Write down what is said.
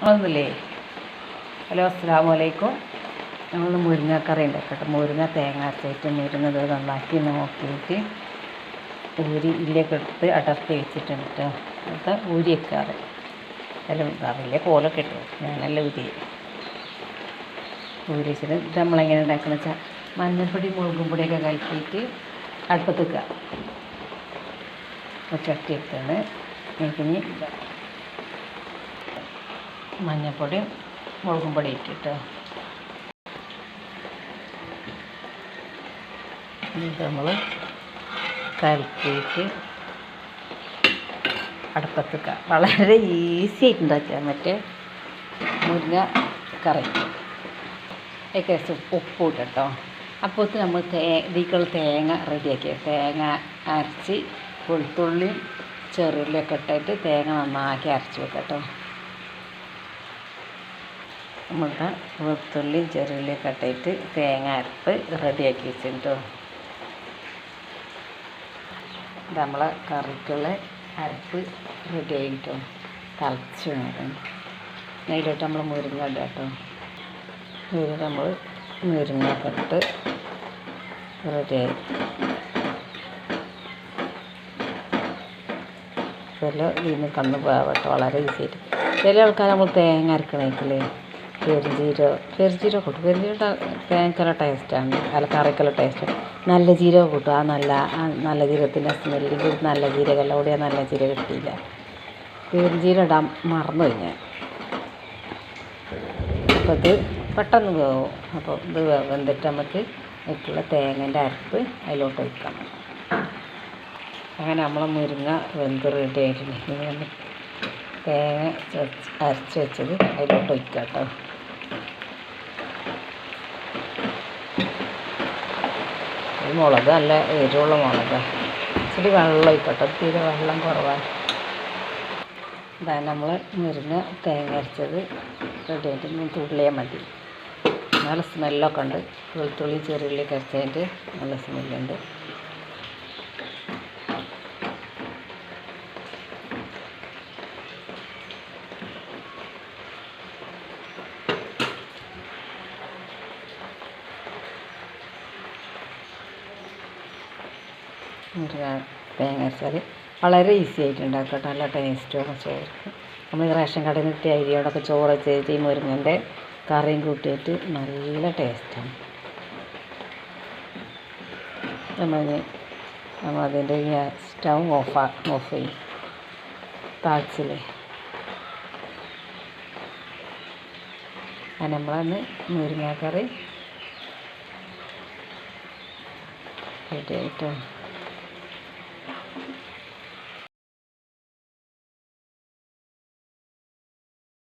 ഒന്നുമില്ലേ ഹലോ അസ്സാം വലൈക്കും നമ്മൾ മുരിങ്ങക്കറി ഉണ്ടാക്കട്ടെ മുരിങ്ങ തേങ്ങ അരച്ചിട്ട് മുരിങ്ങ ഇത് നന്നാക്കി നോക്കിയിട്ട് ഊരി ഇല്ലൊക്കെ എടുത്ത് അടർത്തി വെച്ചിട്ടുണ്ട് കേട്ടോ. എന്നിട്ട് ഊരി വെക്കാറ്. എല്ലാം അറിയില്ല? കോലൊക്കെ ഇട്ടു. ഞാനല്ല ഊരി. ഊരി വെച്ചിട്ട് നമ്മളെങ്ങനെ ഉണ്ടാക്കുന്ന വെച്ചാൽ മഞ്ഞൾപ്പൊടി മുളകും പൊടിയൊക്കെ കലക്കിയിട്ട് അടുപ്പത്ത് വെക്കുക. ചട്ടി എടുത്താണ്. എനിക്കിനി മഞ്ഞൾപ്പൊടിയും മുളകും പൊടി ഇട്ടിട്ട്. നമ്മൾ കലക്കിയിട്ട് അടുപ്പത്ത് വളരെ ഈസി ആയിട്ട് ഉണ്ടാക്കുക മറ്റേ മുരിങ്ങ കറി. ഏകദേശം ഉപ്പ് കേട്ടോ അപ്പോൾ നമ്മൾ തേ ഇതിക്കുള്ള തേങ്ങ റെഡിയാക്കി തേങ്ങ അരച്ച് വെളുത്തുള്ളിയും ചെറുള്ളിയൊക്കെ ഇട്ടിട്ട് തേങ്ങ നന്നാക്കി അരച്ച് വെക്കാം കേട്ടോ നമ്മളുടെ വെളുത്തുള്ളി ചെറുള്ളിയൊക്കെ ഇട്ടിട്ട് തേങ്ങ അരപ്പ് റെഡിയാക്കി വെച്ചിട്ടോ നമ്മളെ കറിക്കുള്ള അരപ്പ് റെഡി ആയിട്ടോ. തിളച്ച് അതിലോട്ട് നമ്മൾ മുരിങ്ങ ഇടുക കേട്ടോ. ഇത് നമ്മൾ മുരിങ്ങയൊക്കെ ഇട്ട് റെഡിയായി ചില ഇതിന് കണ്ണ് പോകട്ടെ വളരെ ഈസി ആയിട്ട്. ചില ആൾക്കാർ നമ്മൾ തേങ്ങ അരക്കണേക്കില്ലേ? പെരുംജീരകം പെരുംജീരകം കൂട്ടും. പെരുംജീരകം ഭയങ്കര ടേസ്റ്റാണ് അല്ല കറിക്കുള്ള ടേസ്റ്റ് നല്ല ജീരകം കൂട്ടും. ആ നല്ല ആ നല്ല ജീരകത്തിന്റെ സ്മെല്ലിൽ നല്ല ജീരകമല്ല. കൂടി ആ നല്ല ജീരകം കിട്ടിയില്ല. പെരുംജീരകം ഇടാൻ മറന്നു ഞാൻ. അപ്പോൾ ഇത് പെട്ടെന്ന് വേവും. അപ്പോൾ ഇത് വെന്തിട്ട് നമുക്ക് ഇട്ടുള്ള തേങ്ങേന്റെ അരപ്പ് അതിലോട്ട് ഒഴിക്കാം അങ്ങനെ നമ്മളെ മുരിങ്ങ വെന്ത് റെഡി ആയിട്ടുണ്ട്. ഇനി നമ്മൾ തേങ്ങ അരച്ച് വെച്ചത് അതിലോട്ട് ഒഴിക്കാം കേട്ടോ. മുളക് നല്ല എരിവുള്ള മുളക്. ഇച്ചിരി വെള്ളം ഒഴിക്കട്ടെ തീരെ വെള്ളം കുറവാണ്. ഇതാ നമ്മൾ മുരിങ്ങ തേങ്ങ അരച്ചത് റെഡി ആയിട്ട് തുള്ളിയാൽ മതി. നല്ല സ്മെല്ലൊക്കെ ഉണ്ട്. വെളുത്തുള്ളി ചെറുള്ളി കരച്ചതിന്റെ നല്ല സ്മെല്ലുണ്ട് തേങ്ങ അരച്ചാൽ വളരെ ഈസി ആയിട്ട് ഉണ്ടാക്കാം നല്ല ടേസ്റ്റുമാണ് ചോറ് നമ്മൾ റേഷൻ കടയിൽ നിന്ന് കിട്ടിയ അരിയോടൊക്കെ ചോറ് വെച്ചിട്ട് ഈ മുരിങ്ങന്റെ കറിയും കൂട്ടിയിട്ട് നല്ല ടേസ്റ്റാണ്. നമ്മൾ നമ്മളതിന്റെ സ്റ്റൗ ഓഫ് ഓഫ് ചെയ്യും. താഴ്ചയില്ലേ അത് നമ്മളന്ന് മുരിങ്ങാക്കറി റെഡി ആയിട്ടോ